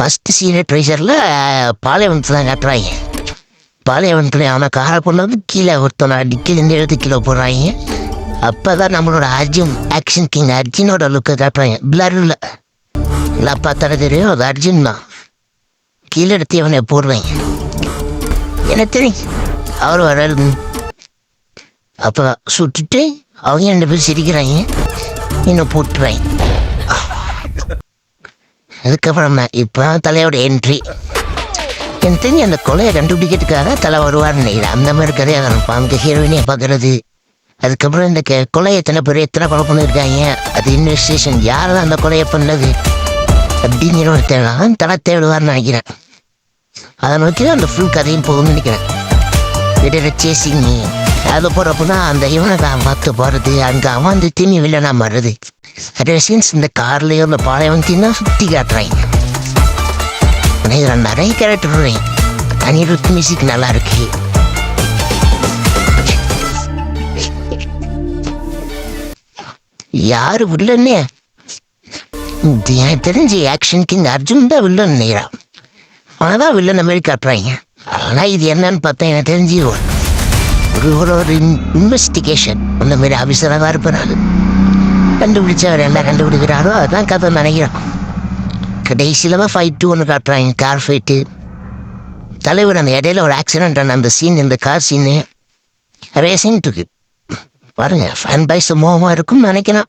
First சீனே ட்ரைசரில் பாலைவனத்தில் தான் காட்டுறாங்க. பாலைவனத்தில் அவனை காரை கொண்டு வந்து கீழே ஒருத்தனை அடிக்க இந்த எழுத்து கீழே போடுறாங்க. அப்போ தான் நம்மளோட அர்ஜுன் ஆக்ஷன் கிங் அர்ஜுனோட லுக்கை காட்டுறாங்க. பிளரில் இல்லை பார்த்தா தெரியும் அது அர்ஜுன் தான். கீழே எடுத்து அவனை போடுறாங்க. எனக்கு தெரியும்? அவர் வராது அப்போ சுட்டுட்டு அவங்க ரெண்டு பேரும் சிரிக்கிறாங்க. இன்னும் போட்டுறாங்க. அதுக்கப்புறம் இப்போ தலையோட என்ட்ரி எனக்கு தெரிஞ்சு அந்த கொலையை கண்டுபிடிக்கிறதுக்காக தலை வருவார்னு நினைக்கிறேன். அந்த மாதிரி கதையாக இருக்கும் அவங்க ஹீரோயினியை பார்க்கறது. அதுக்கப்புறம் இந்த கொலை எத்தனை பேர் எத்தனை கொலை பண்ணியிருக்காங்க? அது இன்வெஸ்டிகேஷன் யார் அந்த கொலையை பண்ணது? அப்படிங்கிற ஒரு தேவை தலை தேடுவார்னு நினைக்கிறேன். அதை நோக்கி தான் அந்த ஃபுல் கதையும் போகும்னு நினைக்கிறேன். விடுற சேசிங் அது போகிறப்ப தான் அந்த இவனை தான் பார்த்து போகிறது அங்கே அவன் வந்து திரும்பி நான் மாறுறது. அதே இந்த கார்லேயோ இந்த பாளையவன் தான் சுற்றி காட்டுறாங்க ஆனால் இதில் நிறைய கேரக்டர் வருவேன் அனிருத் மியூசிக் நல்லா இருக்கு யாரு வில்லன்னே எனக்கு தெரிஞ்சு ஆக்ஷனுக்கு இந்த அர்ஜுன் தான் வில்லன் நினைக்கிறான் அவனதான் வில்லன் மாதிரி காட்டுறாங்க ஆனால் இது என்னன்னு பார்த்தா எனக்கு தெரிஞ்சு ஒரு ஒரு இன்வெஸ்டிகேஷன் அந்த மாதிரி ஆஃபீஸராக தான் நான் கண்டுபிடிச்சவர் என்ன கண்டுபிடிக்கிறாரோ அதுதான் கதை நினைக்கிறோம். கடைசியில் தான் ஃபைட்டு ஒன்று காட்டுறாங்க. கார் ஃபைட்டு தலைவர் அந்த இடையில ஒரு ஆக்சிடென்ட் ஆன அந்த சீன் இந்த கார் சீனு ரேசிங் சீன் பாருங்க ஃபேன் பாய்ஸ் மோகமாக இருக்கும்னு நினைக்கிறேன்